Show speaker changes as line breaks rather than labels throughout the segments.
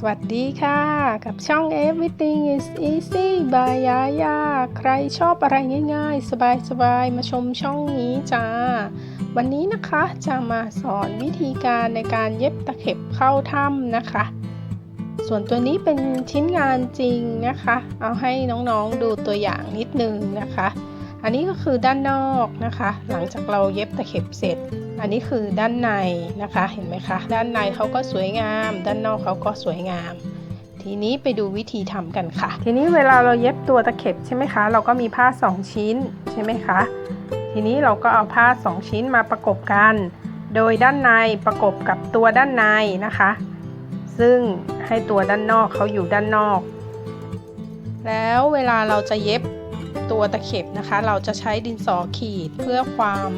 สวัสดีค่ะ กับช่อง Everything is easy by ยายาใครชอบอะไรง่ายๆ สบายๆ มาชมช่องนี้จ้า วันนี้นะคะจะมาสอนวิธีการในการเย็บตะเข็บเข้าถ้ำนะคะ ส่วนตัวนี้เป็นชิ้นงานจริงนะคะ เอาให้น้องๆดูตัวอย่างนิดนึงนะคะ อันนี้ก็คือด้านนอกนะคะ หลังจากเราเย็บตะเข็บเสร็จ อันนี้คือด้านในนะคะ เห็นไหมคะ ด้านในเขาก็สวยงาม ด้านนอกเขาก็สวยงาม ทีนี้ไปดูวิธีทำกันค่ะ ทีนี้เวลาเราเย็บตัวตะเข็บใช่ไหมคะ เราก็มีผ้า 2 ชิ้นใช่ไหมคะ ทีนี้เราก็เอาผ้า 2 ชิ้นมาประกบกัน โดยด้านในประกบกับตัวด้านในนะคะ ซึ่งให้ตัวด้านนอกเขาอยู่ด้านนอก แล้วเวลาเราจะเย็บ ตัวตะเข็บนะคะ เราจะใช้ดินสอขีดเพื่อความ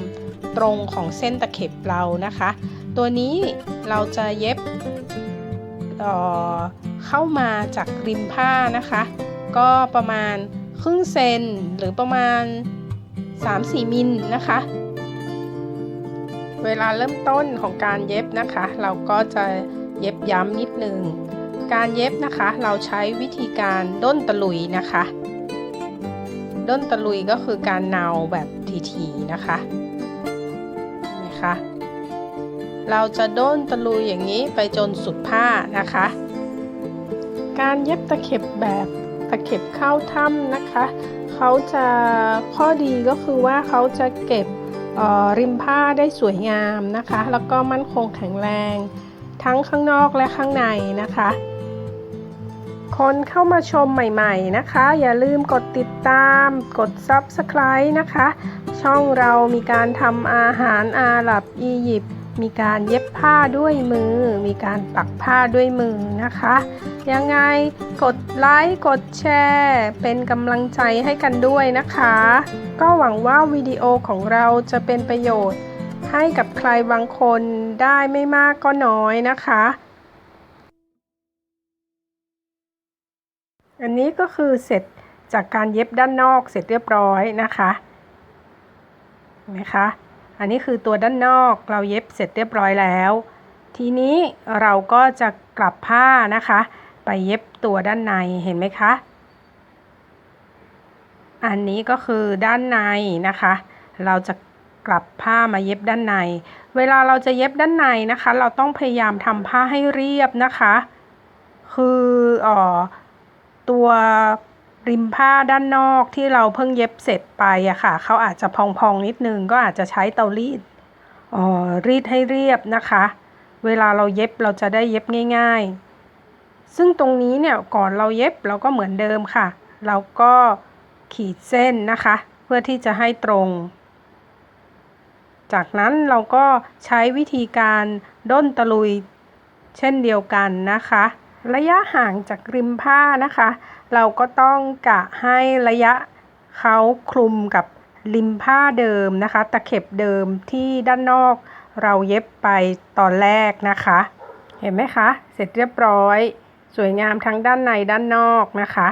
ตรงของเส้นตะเข็บเรานะคะ ตัวนี้เราจะเย็บเอ่อเข้ามาจากริมผ้านะคะ ก็ประมาณครึ่งเซนหรือประมาณ 3-4 มิลนะคะ เวลาเริ่มต้นของการเย็บนะคะ เราก็จะเย็บย้ำนิดนึง การเย็บนะคะ เราใช้วิธีการด้นตะลุยนะคะ ด้นตะลุยก็คือการเนาแบบทีๆนะคะนะคะเราจะด้นตะลุยอย่างนี้ไปจนสุดผ้านะคะ การเย็บตะเข็บแบบตะเข็บเข้าถ้ำนะคะเขาจะข้อดีก็คือว่าเขาจะเก็บริมผ้าได้สวยงามนะคะ แล้วก็มั่นคงแข็งแรง ทั้งข้างนอกและข้างในนะคะ คนเข้ามาชมใหม่ๆนะคะ อย่าลืมกดติดตาม กด Subscribe นะคะ ช่องเรามีการทำอาหารอาหรับอียิปต์มีการเย็บผ้าด้วยมือ มีการปักผ้าด้วยมือนะคะ ยังไงกดไลค์กดแชร์ เป็นกำลังใจให้กันด้วยนะคะ ก็หวังว่าวิดีโอของเราจะเป็นประโยชน์ให้กับใครบางคนได้ไม่มากก็น้อยนะคะ อันนี้ก็คือเสร็จจากการเย็บด้านนอกเสร็จเรียบร้อยนะคะเห็นไหมคะ อันนี้คือตัวด้านนอกเราเย็บเสร็จเรียบร้อยแล้ว ทีนี้เราก็จะกลับผ้านะคะ ไปเย็บตัวด้านในเห็นไหมคะ อันนี้ก็คือด้านในนะคะ เราจะกลับผ้ามาเย็บด้านใน เวลาเราจะเย็บด้านในนะคะ เราต้องพยายามทำผ้าให้เรียบนะคะ คืออ๋อ ตัวริมผ้าด้านนอกที่เราเพิ่งเย็บเสร็จไปอะค่ะเขาอาจจะพองๆนิดนึงก็อาจจะใช้เตารีดอ๋อรีดให้เรียบนะคะ เวลาเราเย็บเราจะได้เย็บง่าย ๆ ซึ่งตรงนี้เนี่ยก่อนเราเย็บเราก็เหมือนเดิมค่ะ เราก็ขีดเส้นนะคะ เพื่อที่จะให้ตรง จากนั้นเราก็ใช้วิธีการด้นตะลุยเช่นเดียวกันนะคะ ระยะห่างจากริมผ้านะคะ เราก็ต้องกะให้ระยะเขาคลุมกับริมผ้าเดิมนะคะ ตะเข็บเดิมที่ด้านนอกเราเย็บไปตอนแรกนะคะ เห็นไหมคะ เสร็จเรียบร้อย สวยงามทั้งด้านในด้านนอกนะคะ